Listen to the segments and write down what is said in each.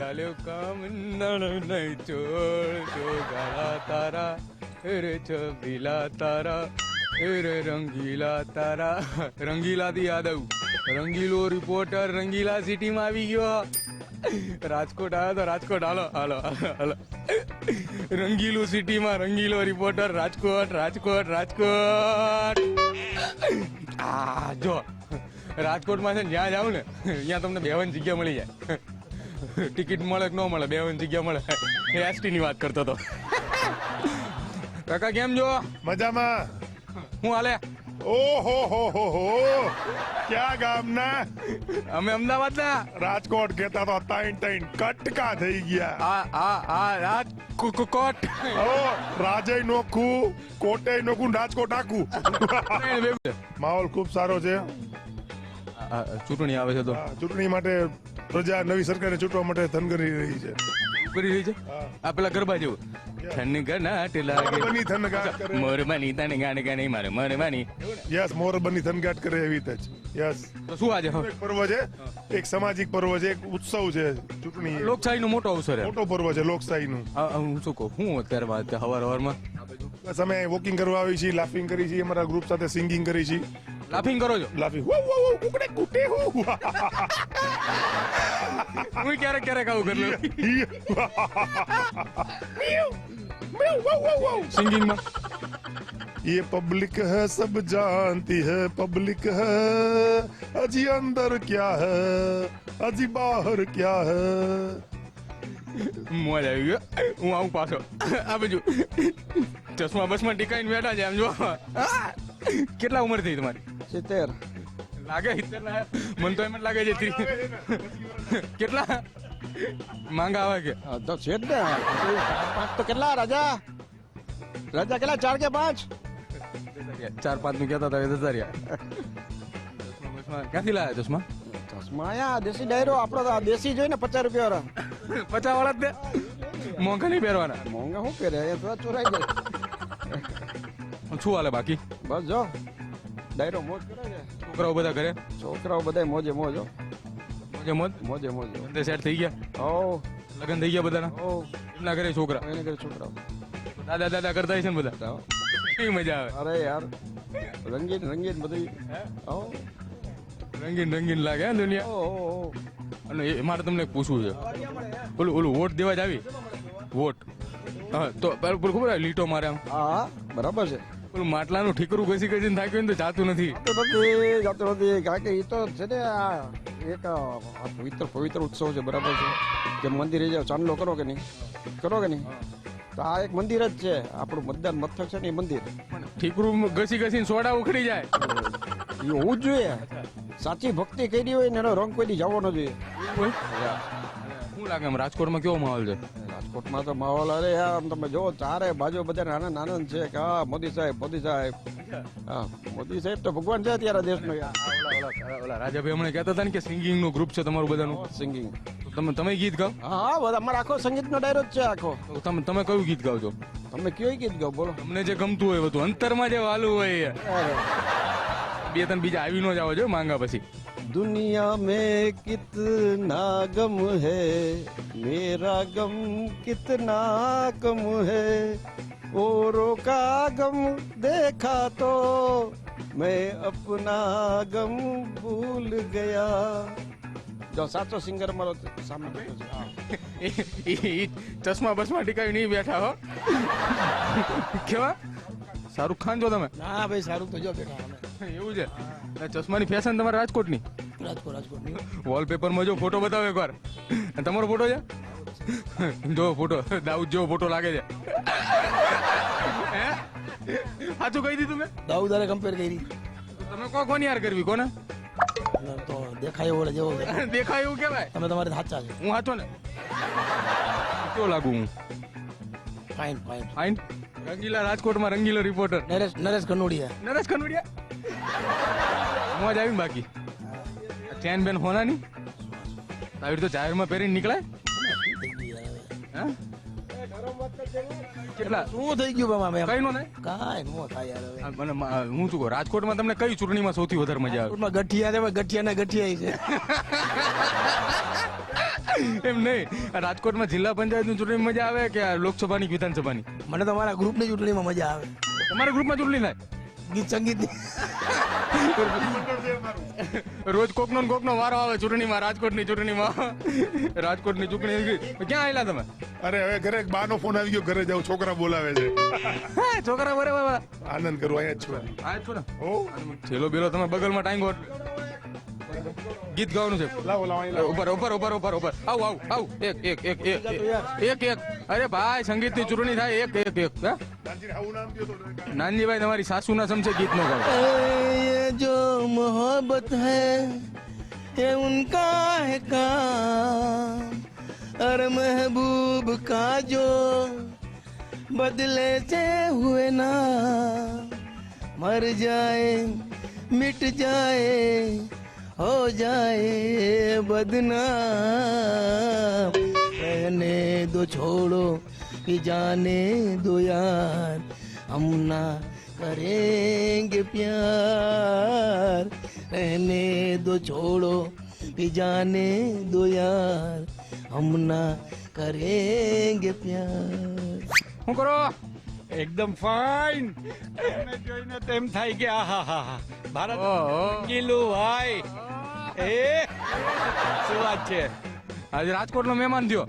ગાલ્યો, કામ નણ નહીં ચોળ જો ગાળા તારા રે છબીલા તારા રે રંગીલા તારા. રંગીલાથી યાદ આવ્યું રંગીલો રિપોર્ટર રંગીલા સિટીમાં આવી ગયો. રાજકોટ આવ્યો તો રાજકોટ. હાલો હાલો હાલો. રંગીલું સિટીમાં રંગીલો રિપોર્ટર રાજકોટ રાજકોટ રાજકોટ. આ, જો. રાજકોટમાં છે ને, જ્યાં જાવ ને, ત્યાં તમને બેવન જગ્યા મળી જાય. ટિકિટ મળે કે ન મળે બેવન જગ્યા મળે. એસટી ની વાત કરતો હતો. કાકા કેમ જો મજામાં. હું હાલે? ઓહો હો હો હો. ક્યાં ગામના? અમે અમદાવાદ ના રાજકોટ કેતા તો તાઈન તાઈન કટકા થઈ ગયા. આ આ આ રાજ કોટ. ઓ રાજય નોખું કોટે નોખું રાજકોટ આખું. માહોલ ખૂબ સારો છે. ચૂંટણી આવે છે તો. ચૂંટણી માટે પ્રજા નવી સરકારને ચૂંટવા માટે ધનગરી રહી છે. કરી રહી છે? આ પેલા ગરબા જેવું. ઠંડ ગનાટ લાગે. બની થનગાટ કરે. મોર બની તને ગાને ગાને મારે મોર બની. યસ મોર બની થનગાટ કરે એવી રીતે જ. યસ. તો શું આજે એક પર્વ છે એક સામાજિક પર્વ છે એક ઉત્સવ છે ચૂંટણી. લોકશાહી નું મોટો અવસર છે મોટો પર્વ છે લોકશાહીનું. હું શું કહું? હું અત્યારે વાત હવાર હવારમાં બસ અમે વોકિંગ કરવા આવી છીએ લાફિંગ કરી છીએ અમારા ગ્રુપ સાથે સિંગિંગ કરી છીએ. લાફિંગ કરો છો લાફિંગ વો વો વો કુકડે કુટે હુ હું ક્યારેક ક્યારેક આવું કરી લઉં સિંગિંગ માં ये पब्लिक है सब जानती है पब्लिक है अजी अंदर क्या है अजी बाहर क्या है મોજ આવી ગયો હું આવું પાછો આ બાજુ ચશ્મા બસમાં ટીકાઈને બેઠા છે આમ જો કેટલા ઉંમર થઈ તમારી સિત્તેર. લાગે સિત્તેર મને તો એમ જ લાગે છે કેટલા? માંગા આવે કે? તો છે જ ને પાંચ તો કેટલા રાજા? રાજા કેટલા? ચાર કે પાંચ? ચાર પાંચનું કહેતા હતા બસમાં ક્યાંથી લાયા ચશ્મા? ચશ્મા આયા દેશી ડાયરો આપણો તો આ દેશી જોઈ ને પચાસ રૂપિયા વાળા. પચાસ વાળા જ દે. મોંઘા નહીં પહેરવાના. મોંઘા શું પહેરે? એ તો ચોરાઈ જાય. શું હાલે બાકી? બસ જો. ડાયરો મોજ કરે છે? છોકરાઓ બધા ઘરે? છોકરાઓ બધા મોજે મોજ. મોજે મોજ? મોજે મોજ બંને સેટ થઈ ગયા? ઓ લગ્ન થઈ ગયા બધાના? ઓ એમના ઘરે છોકરા? એના ઘરે છોકરાઓ. દાદા દાદા કરતા હશે ને બધા. કેવી મજા આવે? અરે યાર રંગીન રંગીન બધી. ઓ રંગીન રંગીન લાગે હે દુનિયા? ઓ. અને એ મારે તમને પૂછવું છે. ઓલું ઓલું વોટ દેવા જ આવી? વોટ. હા તો પેલું ખબર લીટો મારે આમ? હા, બરાબર છે. પેલું માટલાનું ઠીકરું ઘસી ઘસીને થાક્યું ને તો જાતું નથી. નથી જાતો નથી. કારણ કે એ તો છે ને આ એક પવિત્ર પવિત્ર ઉત્સવ છે બરાબર છે. કે મંદિરે જાઓ ચાંદલો કરો કે નહીં? કરો કે નહીં? તો આ એક મંદિર જ છે. આપણું મતદાન મથક છે ને એ મંદિર. ઠીકરું ઘસી ઘસીને સોડા ઉખડી જાય. એ હોવું જ જોઈએ. સાચી ભક્તિ કરી હોય ને એનો રંગ કોઈ જવો ન જોઈએ. શું લાગે આમ રાજકોટમાં કેવો માહોલ છે? રાજકોટમાં તો માહોલ અરે આમ તમે જો ચારે બાજુ બધા આનંદ આનંદ છે કે હા મોદી સાહેબ મોદી સાહેબ. હા મોદી સાહેબ તો ભગવાન છે અત્યારે દેશનો ઓલા રાજાભાઈ હમણાં કહેતા હતા ને કે સિંગિંગનું ગ્રુપ છે તમારું બધાનું. સિંગિંગ તમે તમે ગીત ગાઓ? હા બધા અમારો આખો સંગીતનો ડાયરો જ છે આખો. તમે તમે કયું ગીત ગાઓ છો? તમે કયું ગીત ગાઓ? બોલો. તમને જે ગમતું હોય બધું. અંતરમાં જે વાલું હોય બે ત્રણ બીજા આવી નો જ આવો છો માંગા પછી. दुनिया में कितना गम है मेरा गम कितना कम है औरों का गम देखा तो मैं अपना गम भूल गया જો સાચો સિંગર મારો સામે બેઠો છે હા. ઈ- ઈ- ઈ ચશ્મા બસમાં ટીકાવી નહીં બેઠા હો કેવા શાહરુખ ખાન છો તમે? ના ભાઈ સારું તો જો અમે. એવું છે? આ ચશ્માની ફેશન તમારે રાજકોટની? રાજકોટ રાજકોટની. વોલપેપરમાં જો ફોટો બતાવો એકવાર. અને તમારો ફોટો છે? જો ફોટો દાઉદ જેવો ફોટો લાગે છે? સાચું કહી દીધું મેં? દાઉદારે કમ્પેર કરી. તમે કો કોની યાર કરવી? કોને? તો દેખાય એવો જેવો દેખાય એવું કેવાય તમે તમારે સાચા છે. હું સાચો ને? કેવો લાગુ હું? ફાઇન ફાઇન ફાઇન રંગીલા રાજકોટમાં રંગીલો રિપોર્ટર નરેશ નરેશ કનોડિયા. નરેશ કનોડિયા? મોજ આવી ને બાકી. ચેન બેન હોના ની આવી રીતે જાહેરમાં પહેરીને નીકળાય? હા? કેટલા? શું થઈ ગયું બાબા મેં કઈ નો કાંઈ નો થાય યાર મને હું શું રાજકોટમાં તમને કઈ ચૂંટણીમાં સૌથી વધારે મજા આવે? ગઠિયા ગઠિયા ને ગઠિયા છે. એમ નહીં. રાજકોટમાં જિલ્લા પંચાયતની ચૂંટણી મજા આવે કે લોકસભાની વિધાનસભાની? મને તમારા ગ્રુપની ચૂંટણીમાં મજા આવે. તમારા ગ્રુપમાં ચૂંટણી થાય? ગીત સંગીત. રોજ કોકનો ને કોકનો વારો આવે ચૂંટણીમાં રાજકોટની ચૂંટણીમાં. રાજકોટની ચૂંટણી ક્યાં આવેલા તમે? અરે હવે ઘરે એક બાનો ફોન આવી ગયો ઘરે જાવ છોકરા બોલાવે છે. હા, છોકરા બરાબર આનંદ કરું અહીંયા છું. છો ને? છેલ્લો બેલો તમે બગલમાં ટાંગો ગીત ગાવાનું છે લાવો લાવો અહીં લાવો ઉપર ઉપર ઉપર ઉપર ઉપર આવ આવ આવ એક એક એક એક એક એક અરે ભાઈ સંગીતની ચૂંટણી થાય એક એક એક હા? નાનજીને આવું નામ દ્યો તો નાનજીભાઈ તમારી સાસુના સમસે ગીત નો ગાવ ये जो मोहब्बत है ये उनका है काम और महबूब का जो बदले से हुए ना मर जाए मिट जाए हो जाए बदनाम रहने दो छोड़ो कि जाने दो यार हम ना करेंगे प्यार रहने दो छोड़ो कि जाने दो यार हम ना करेंगे प्यार શું કરો એકદમ ફાઇન એમને જોઈને તો એમ થાય કે આહા હા હા ભારત. ગીલું ભાઈ એ શું વાત છે? આજે રાજકોટનો મહેમાન થયો.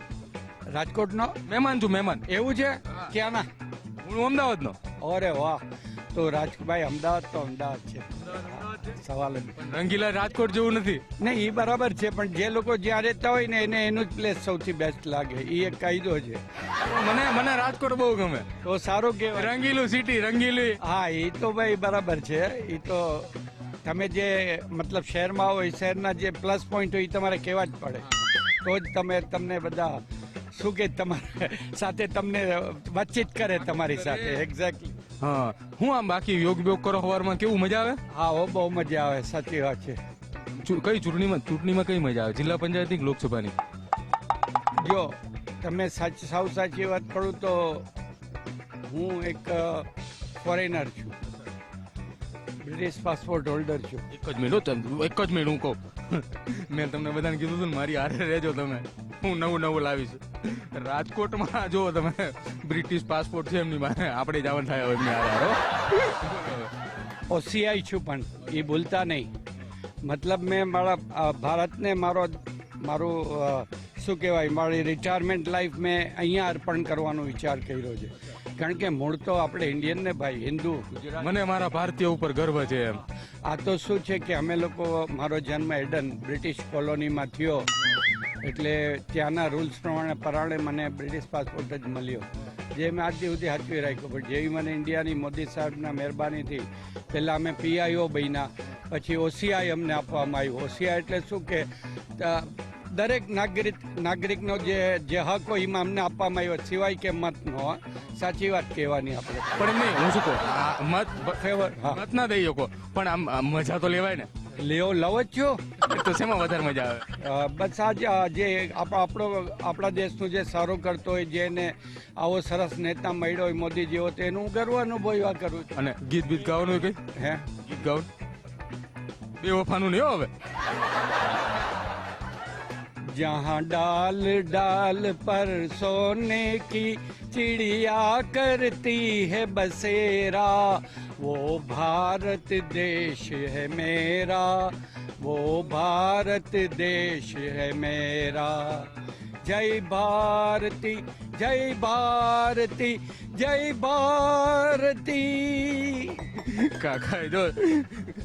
રાજકોટનો? મહેમાન છું મહેમાન. એવું છે? ક્યાંના? હું અમદાવાદનો. અરે વાહ. તો રાજભાઈ અમદાવાદ તો અમદાવાદ છે. સવાલ રંગીલા રાજકોટ જેવું નથી? નહીં એ બરાબર છે પણ જે લોકો જ્યાં રહેતા હોય ને એને એનું જ પ્લેસ સૌથી બેસ્ટ લાગે. એ એક કાયદો છે. મને મને રાજકોટ બહુ ગમે. તો સારું કે રંગીલું સિટી રંગીલી. હા એ તો ભાઈ બરાબર છે. એ તો તમે જે મતલબ શહેરમાં હોય શહેરના જે પ્લસ પોઈન્ટ હોય એ તમારે કહેવા જ પડે. તો જ તમે તમને બધા શું કે તમારે સાથે તમને વાતચીત કરે તમારી સાથે. એક્ઝેક્ટલી હા. હું આમ બાકી યોગ યોગ કરો સવારમાં કેવું મજા આવે? હા હો બહુ મજા આવે સાચી વાત છે. કઈ ચૂંટણીમાં ચૂંટણીમાં કઈ મજા આવે? જિલ્લા પંચાયતની કે લોકસભાની? જો તમે સાચી સાવ સાચી વાત કરું તો હું એક ફોરેનર છું. બ્રિટિશ પાસપોર્ટ હોલ્ડર છું. એક જ મિનિટ એક જ મિનિટ હું કહું. મેં તમને બધાને કીધું હતું ને મારી હારે રહેજો તમે. હું નવું નવું લાવીશ. રાજકોટમાં જો તમે બ્રિટિશ પાસપોર્ટ છે એમની પાસે આપણે જવાનું થાય હોય એમની આધારો ઓસીઆઈ છું પણ એ ભૂલતા નહીં. મતલબ મેં મારા ભારતને મારો મારું શું કહેવાય મારી રિટાયરમેન્ટ લાઈફ મેં અહીંયા અર્પણ કરવાનો વિચાર કર્યો છે. કારણ કે મૂળ તો આપણે ઇન્ડિયન ને ભાઈ હિન્દુ મને મારા ભારતીય ઉપર ગર્વ છે એમ. આ તો શું છે કે અમે લોકો મારો જન્મ એડન બ્રિટિશ કોલોનીમાં થયો. એટલે ત્યાંના રૂલ્સ પ્રમાણે પરાણે મને બ્રિટિશ પાસપોર્ટ જ મળ્યો. જે મેં આજ સુધી સાચવી રાખ્યો. પણ જેવી મને ઇન્ડિયાની મોદી સાહેબના મહેરબાનીથી પહેલાં અમે પીઆઈઓ બન્યા પછી ઓસીઆઈ અમને આપવામાં આવ્યું. ઓસીઆઈ એટલે શું કે દરેક નાગરિક નાગરિકનો જે જે હક હોય એમાં અમને આપવામાં આવ્યો. સિવાય કે મતનો હો. સાચી વાત કહેવાની આપણે. પણ નહીં હું શું કહું? મત ફેવર મત ના દઈ શકો પણ આમ મજા તો લેવાય ને. લેવો લવ જ છો? તો શેમાં વધારે મજા આવે? બસ આ જે આપ- આપણો આપણા દેશનું જે સારું કરતો હોય જેને આવો સરસ નેતા મળ્યો હોય મોદી જેવો તેનું હું ગર્વ અનુભવ્યા કરું છું. અને ગીત બીત ગાવાનું કઈ? હે? ગીત ગાવાનું? બે વફાનું નહીં હવે? जहाँ डाल डाल पर सोने की चिड़िया करती है बसेरा वो भारत देश है मेरा वो भारत देश है मेरा जय भारती जय भारती जय ભારતી કાકા એ જો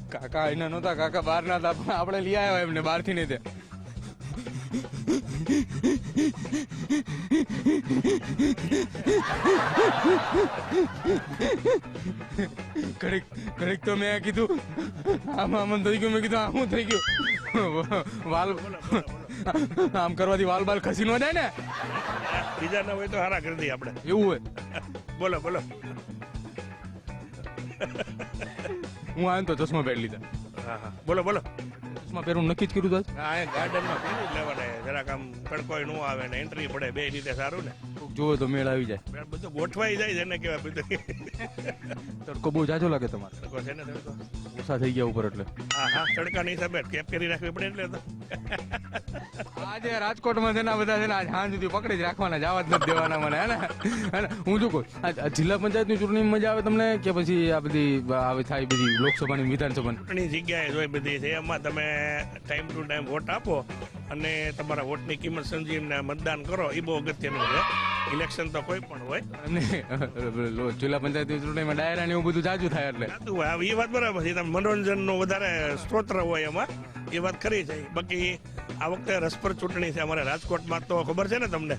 કાકા એના નહોતા કાકા બહાર ના હતા પણ આપણે લઈ આવ્યા એમને બહારથી નહીં તે ઘડીક ઘડીક તો મેં કીધું. આમાં આમ થઈ ગયું મેં કીધું આમ થઈ ગયું. વાલ આમ કરવાથી વાલ બાલ ખસી ન જાય ને. બીજા ના હોય તો હારા કરી દઈએ આપણે. એવું હોય. બોલો બોલો. હું આવ્યો ને તો ચશ્મા પહેરી લીધા. હા હા. બોલો બોલો. ચશ્મા પહેરવું નક્કી જ કર્યું હતું ગાર્ડનમાં પહેરી જ લેવાના. જરાક આમ તડકોય ન આવે ને એન્ટ્રી પડે, બે રીતે સારું ને. જોવે તો મેળ આવી જાય. બધું ગોઠવાઈ જાય છે ને કેવા બધું. તડકો બહુ જાજો લાગે તમારે. તડકો છે ને તડકો? ઓછા થઈ ગયા ઉપર એટલે. હા હા તડકાની હિસાબે કેપ કરી રાખવી પડે એટલે તો. આજે રાજકોટમાં છે ને બધા છે ને આજ હાં સુધી પકડી જ રાખવાના જવા જ નથી દેવાના મને હે ને? હું શું કહું? આ જિલ્લા પંચાયતની ચૂંટણી મજા આવે તમને કે પછી આ બધી આવે થાય બધી લોકસભાની વિધાનસભાની? જગ્યાએ જોઈ બધી છે એમાં તમે ટાઈમ ટુ ટાઈમ વોટ આપો. અને તમારા વોટની કિંમત સમજીને મતદાન કરો એ બહુ અગત્યનું છે. ઇલેક્શન તો કોઈ પણ હોય. અને જિલ્લા પંચાયતની ચૂંટણીમાં ડાયરા ને એવું બધું જાજુ થાય એટલે. હોય. એ વાત બરાબર છે. મનોરંજનનો વધારે સ્ત્રોત્ર હોય એમાં. એ વાત ખરી છે. બાકી આ વખતે રસપ્રદ ચૂંટણી છે અમારે રાજકોટમાં તો ખબર છે ને તમને?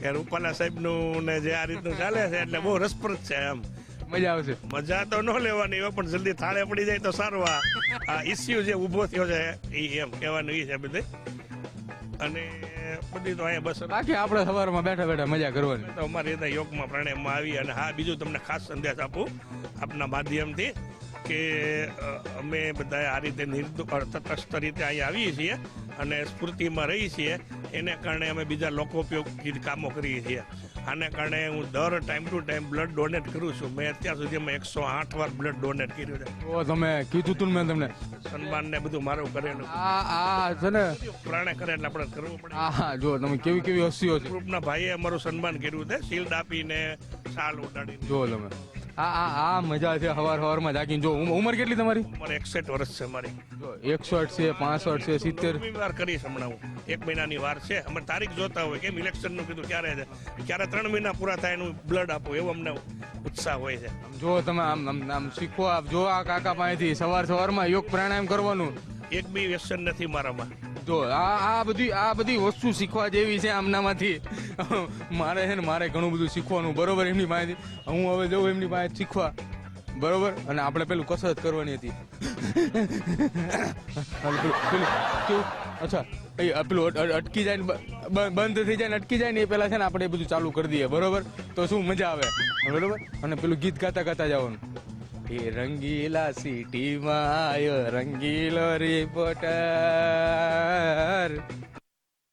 કે રૂપાલા સાહેબનું ને જે આ રીતનું ચાલે છે એટલે બહુ રસપ્રદ છે એમ. મજા આવશે. મજા તો ન લેવાની હોય પણ જલ્દી થાળે પડી જાય તો સારું. આ આ ઇસ્યુ જે ઊભો થયો છે એ એમ કહેવાનું એ છે બધે. અને બધી તો અહીંયા બસ બાકી આપણે સવારમાં બેઠા બેઠા મજા કરવાની. તો અમારી રીતે યોગમાં પ્રાણાયામમાં આવી અને હા બીજું તમને ખાસ સંદેશ આપું આપના માધ્યમથી કે અમે બધા આ રીતે તટસ્થ રીતે અહીંયા આવીએ છીએ અને સ્ફૂર્તિમાં રહીએ છીએ. એને કારણે અમે બીજા લોકોપયોગી કામો કરીએ છીએ. આને કારણે હું દર time to time blood donate કરું છું. મેં અત્યાર સુધીમાં એકસો આઠ વાર બ્લડ ડોનેટ કર્યું છે. ઓ તમે કીધું તું મેં તમને. સન્માન ને બધું મારું કરેલું. આ આ છે ને? પ્રાણે કરે એટલે આપણે કરવું પડે. હા જો તમે કેવી કેવી હસીઓ છે? ગ્રુપના ભાઈએ અમારું સન્માન કર્યું છે. શિલ્ડ આપીને શાલ ઉડાડીને. જો તમે. આ આ આ મજા છે. હવાર હવારમાં જાગીને જો ઉમ- ઉંમર કેટલી તમારી? ઉંમર એકસઠ વર્ષ છે મારી. એકસો એકસઠ છે પાસઠ છે સિત્તેર. વાર કરીશ હમણાં હું. એક મહિનાની વાર છે. અમે તારીખ જોતા હોય કેમ? ઇલેક્શનનું કીધું ક્યારે છે? ક્યારે ત્રણ મહિના પૂરા થાય એનું બ્લડ આપો એવો અમને ઉત્સાહ હોય છે. જો તમે આમ આમ આમ શીખો આપ. જો આ કાકા પાસેથી સવાર સવારમાં યોગ પ્રાણાયામ કરવાનું. એક બી વ્યસન નથી મારામાં. જો આ આ બધી આ બધી વસ્તુ શીખવા જેવી છે આમનામાંથી. મારે છે ને મારે ઘણું બધું શીખવાનું બરોબર? એમની પાસેથી. હું હવે જઉં એમની પાસે શીખવા. બરોબર? અને આપણે પેલું કસરત કરવાની હતી. પેલું કેવું? અચ્છા, એ પેલું અટ- અટ- અટકી જાય ને બંધ થઈ જાય ને અટકી જાય ને એ પહેલાં છે ને આપણે એ બધું ચાલુ કરી દઈએ, બરોબર? તો શું મજા આવે? બરોબર? અને પેલું ગીત ગાતા ગાતા જવાનું. એ રંગીલા સિટીમાં આયો, રંગીલો રિપોર્ટર